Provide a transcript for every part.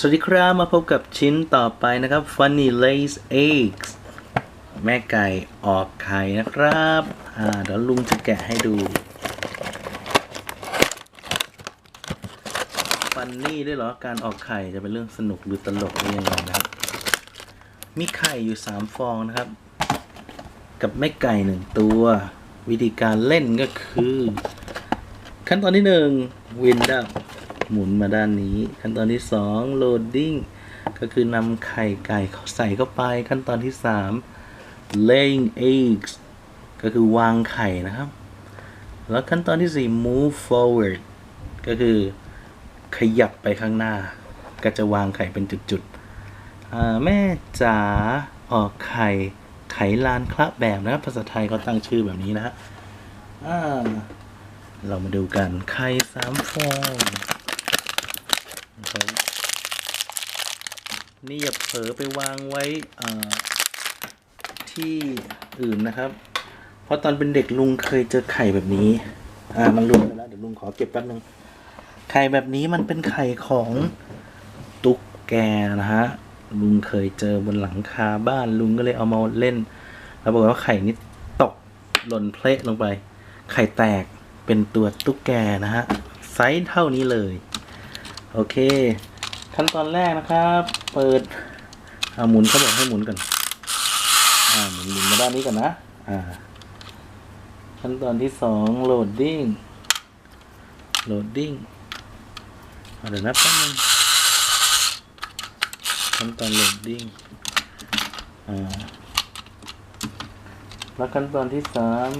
สวัสดีครับมาพบกับชิ้นต่อไปนะครับ Funny Lays Eggs แม่ไก่ออกไข่นะครับอ่าเดี๋ยวลุงจะแกะให้ดู ฟันนี่ด้วยเหรอ การออกไข่จะเป็นเรื่องสนุกหรือตลกหรือยังไงนะครับ มีไข่อยู่ 3 ฟองนะครับ กับแม่ไก่หนึ่งตัว วิธีการเล่นก็คือ ขั้นตอนที่หนึ่งวินดับ หมุนมาด้านนี้ ขั้นตอนที่สองโหลดดิ้งก็คือนำไข่ไก่เขาใส่เข้าไป ขั้นตอนที่สาม laying eggs ก็คือวางไข่นะครับ แล้วขั้นตอนที่สี่ move forward ก็คือขยับไปข้างหน้า ก็จะวางไข่เป็นจุดๆแม่จ๋าออกไข่ไขลานคละแบบนะครับภาษาไทยเขาตั้งชื่อแบบนี้นะฮะเรามาดูกันไข่สามฟอง ครับนี่อย่าเผลอไปวางไว้ที่อื่นนะครับ เพราะตอนเป็นเด็กลุงเคยเจอไข่แบบนี้ อ่ามันลุงไปแล้วเดี๋ยวลุงขอเก็บแป๊บนึง ไข่แบบนี้มันเป็นไข่ของตุ๊กแกนะฮะ ลุงเคยเจอบนหลังคาบ้านลุงก็เลยเอามาเล่น แล้วบอกว่าไข่นี้ตกหล่นเพละลงไป ไข่แตกเป็นตัวตุ๊กแกนะฮะ ไซส์เท่านี้เลย โอเค ขั้นตอนแรกนะครับ เปิดเอาหมุนเขาบอกให้หมุนก่อนอ่าหมุนหมุนมาด้านนี้ก่อนนะอ่า ขั้นตอนที่สองโหลดดิ้งโหลดดิ้งเดี๋ยวนะแป๊บนึงขั้นตอนโหลดดิ้งอ่าแล้วขั้นตอนที่สาม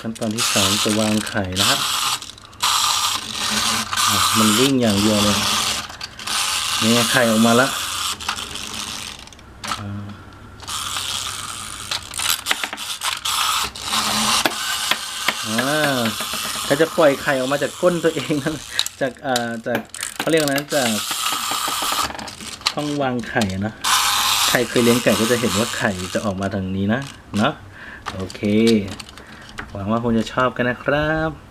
ขั้นตอนที่สองจะวางไข่นะครับอะ มันวิ่งอย่างเดียวเลยนี่ไข่ออกมาล้วอ่าอ่าถ้าจะปล่อยไข่ออกมาจากก้นตัวเองจากอ่าจากเขาเรียกอะไรนะจากช่องวางไข่นะใครเคยเลี้ยงไก่ก็จะเห็นว่าไข่จะออกมาทางนี้นะเนาะโอเค หวังว่าคงจะชอบกันนะครับ